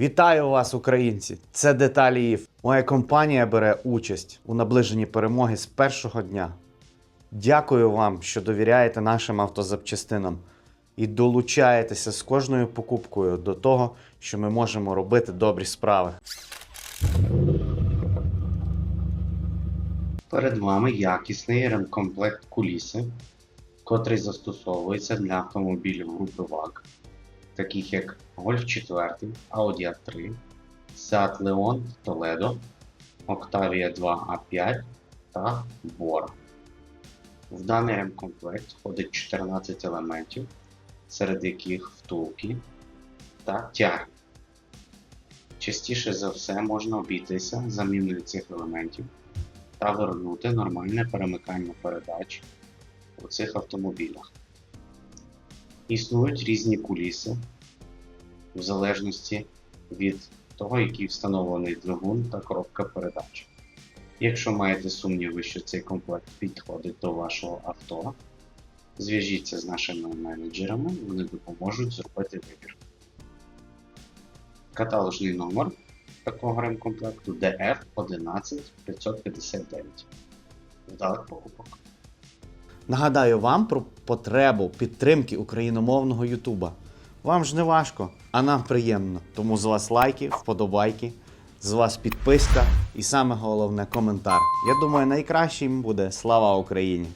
Вітаю вас, українці! Це деталі ІФ. Моя компанія бере участь у наближенні перемоги з першого дня. Дякую вам, що довіряєте нашим автозапчастинам і долучаєтеся з кожною покупкою до того, що ми можемо робити добрі справи. Перед вами якісний ремкомплект куліси, котрий застосовується для автомобілів групи ВАГ, таких як Golf 4, Audi A3, Seat Leon Toledo, Octavia 2 A5 та Bora. В даний ремкомплект входить 14 елементів, серед яких втулки та тяги. Частіше за все можна обійтися заміною цих елементів та вернути нормальне перемикання передач у цих автомобілях. Існують різні куліси в залежності від того, який встановлений двигун та коробка передач. Якщо маєте сумніви, що цей комплект підходить до вашого авто, зв'яжіться з нашими менеджерами, вони допоможуть зробити вибір. Каталожний номер такого ремкомплекту DF 11559. Вдалих покупок. Нагадаю вам про потребу підтримки україномовного Ютуба. Вам ж не важко, а нам приємно. Тому з вас лайки, вподобайки, з вас підписка і саме головне коментар. Я думаю, найкращим буде слава Україні!